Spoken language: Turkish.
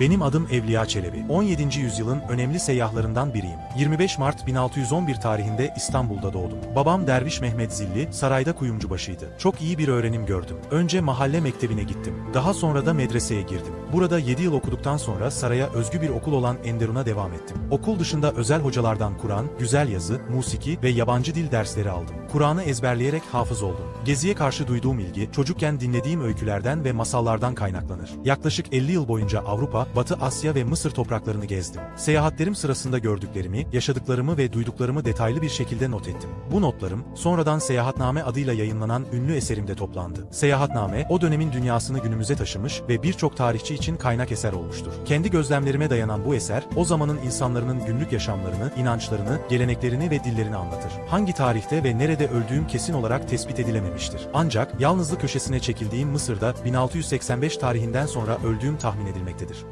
Benim adım Evliya Çelebi. 17. yüzyılın önemli seyyahlarından biriyim. 25 Mart 1611 tarihinde İstanbul'da doğdum. Babam Derviş Mehmet Zilli, sarayda kuyumcubaşıydı. Çok iyi bir öğrenim gördüm. Önce mahalle mektebine gittim. Daha sonra da medreseye girdim. Burada 7 yıl okuduktan sonra saraya özgü bir okul olan Enderun'a devam ettim. Okul dışında özel hocalardan Kur'an, güzel yazı, musiki ve yabancı dil dersleri aldım. Kur'an'ı ezberleyerek hafız oldum. Geziye karşı duyduğum ilgi, çocukken dinlediğim öykülerden ve masallardan kaynaklanır. Yaklaşık 50 yıl boyunca Avrupa, Batı Asya ve Mısır topraklarını gezdim. Seyahatlerim sırasında gördüklerimi, yaşadıklarımı ve duyduklarımı detaylı bir şekilde not ettim. Bu notlarım, sonradan Seyahatname adıyla yayınlanan ünlü eserimde toplandı. Seyahatname, o dönemin dünyasını günümüze taşımış ve birçok tarihçi için kaynak eser olmuştur. Kendi gözlemlerime dayanan bu eser, o zamanın insanların günlük yaşamlarını, inançlarını, geleneklerini ve dillerini anlatır. Hangi tarihte ve nerede öldüğüm kesin olarak tespit edilememiştir. Ancak yalnızlık köşesine çekildiğim Mısır'da 1685 tarihinden sonra öldüğüm tahmin edilmektedir.